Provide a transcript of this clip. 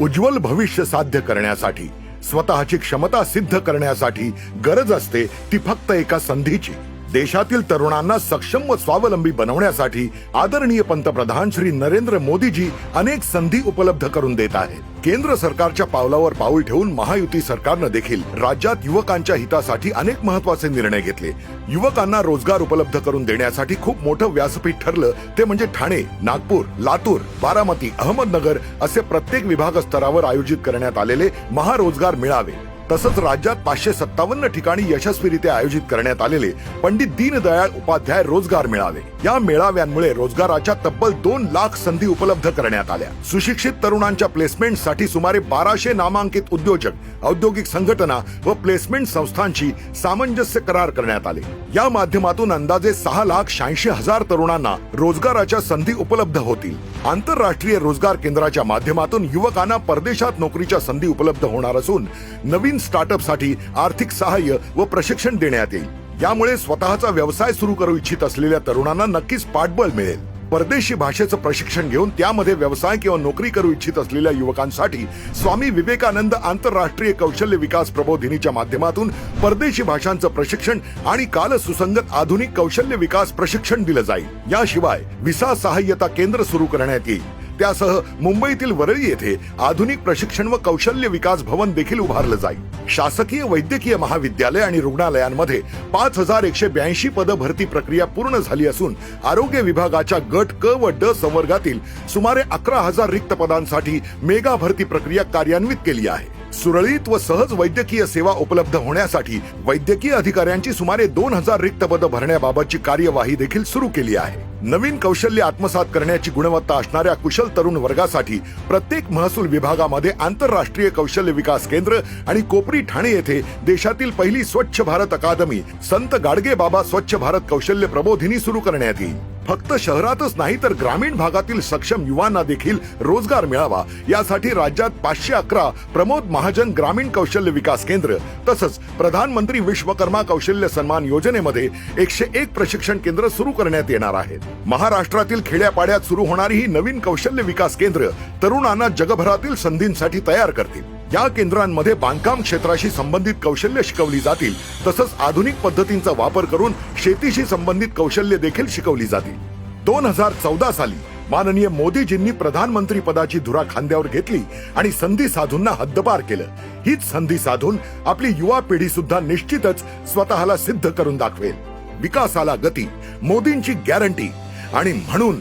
उज्ज्वल भविष्य साध्य करण्यासाठी स्वतःची क्षमता सिद्ध करण्यासाठी गरज असते ती फक्त एका संधीची. देशातील तरुणांना सक्षम व स्वावलंबी बनवण्यासाठी आदरणीय पंतप्रधान श्री नरेंद्र मोदीजी अनेक संधी उपलब्ध करून देत आहेत. केंद्र सरकारच्या पावलावर पाऊल ठेवून महायुती सरकारनं देखील राज्यात युवकांच्या हितासाठी अनेक महत्त्वाचे निर्णय घेतले. युवकांना रोजगार उपलब्ध करून देण्यासाठी खूप मोठं व्यासपीठ ठरलं. ते म्हणजे ठाणे नागपूर लातूर बारामती अहमदनगर असे प्रत्येक विभाग स्तरावर आयोजित करण्यात आलेले महारोजगार मेळावे. तसंच राज्यात पाचशे सत्तावन्न ठिकाणी यशस्वीरित्या आयोजित करण्यात आलेले पंडित दीनदयाळ उपाध्याय रोजगार मेळावे. या मेळाव्यांमुळे रोजगाराच्या तब्बल दोन लाख संधी उपलब्ध करण्यात आल्या. सुशिक्षित तरुणांच्या प्लेसमेंटसाठी सुमारे बाराशे नामांकित उद्योजक औद्योगिक संघटना व प्लेसमेंट संस्थांशी सामंजस्य करार करण्यात आले. या माध्यमातून अंदाजे सहा लाख शहाऐंशी हजार तरुणांना रोजगाराच्या संधी उपलब्ध होतील. आंतरराष्ट्रीय रोजगार केंद्राच्या माध्यमातून युवकांना परदेशात नोकरीच्या संधी उपलब्ध होणार असून नवीन स्टार्टअपसाठी आर्थिक सहाय्य व प्रशिक्षण देण्यात येईल. यामुळे स्वतःचा व्यवसाय सुरू करू इच्छित असलेल्या तरुणांना नक्कीच पाठबळ मिळेल. परदेशी भाषेचं प्रशिक्षण घेऊन त्यामध्ये व्यवसाय किंवा नोकरी करू इच्छित असलेल्या युवकांसाठी स्वामी विवेकानंद आंतरराष्ट्रीय कौशल्य विकास प्रबोधिनीच्या माध्यमातून परदेशी भाषांचं प्रशिक्षण आणि काल सुसंगत आधुनिक कौशल्य विकास प्रशिक्षण दिलं जाईल. याशिवाय विसा सहाय्यता केंद्र सुरू करण्यात येईल. त्यासह मुंबईतील वरळी येथे आधुनिक प्रशिक्षण व कौशल्य विकास भवन देखील उभारलं जाईल. शासकीय वैद्यकीय महाविद्यालय आणि रुग्णालयांमध्ये पाच हजार एकशे ब्याऐंशी पद भरती प्रक्रिया पूर्ण झाली असून आरोग्य विभागाच्या गट क व ड संवर्गातील सुमारे अकरा हजार रिक्त पदांसाठी मेगा भरती प्रक्रिया कार्यान्वित केली आहे. सुरळीत व सहज वैद्यकीय सेवा उपलब्ध होण्यासाठी वैद्यकीय अधिकाऱ्यांची सुमारे दोन हजार रिक्त पद भरण्याबाबतची कार्यवाही देखील सुरू केली आहे. नवीन कौशल्य आत्मसात करण्याची गुणवत्ता असणाऱ्या कुशल तरुण वर्गासाठी प्रत्येक महसूल विभागामध्ये आंतरराष्ट्रीय कौशल्य विकास केंद्र आणि कोपरी ठाणे येथे देशातील पहिली स्वच्छ भारत अकादमी संत गाडगे बाबा स्वच्छ भारत कौशल्य प्रबोधिनी सुरू करण्यात येईल. फक्त शहरातच नाही तर ग्रामीण भागातील सक्षम युवांना देखील रोजगार मिळावा. यासाठी राज्यात पाचशे अकरा प्रमोद महाजन ग्रामीण कौशल्य विकास केंद्र तसंच प्रधानमंत्री विश्वकर्मा कौशल्य सन्मान योजनेमध्ये एकशे एक प्रशिक्षण केंद्र सुरू करण्यात येणार आहेत. महाराष्ट्रातील खेड्यापाड्यात सुरू होणारी ही नवीन कौशल्य विकास केंद्र तरुणांना जगभरातील संधींसाठी तयार करतील. या केंद्रांमध्ये बांधकाम क्षेत्राशी संबंधित कौशल्य शिकवली जातील तसंच आधुनिक पद्धतींचा वापर करून शेतीशी संबंधित कौशल्य देखील शिकवली जातील. दोन हजार चौदा साली माननीय मोदीजींनी प्रधानमंत्री पदाची धुरा खांद्यावर घेतली आणि संधी साधूंना हद्दपार केलं. हीच संधी साधून आपली युवा पिढी सुद्धा निश्चितच स्वतःला सिद्ध करून दाखवेल. विकासाला गती मोदींची गॅरंटी आणि म्हणून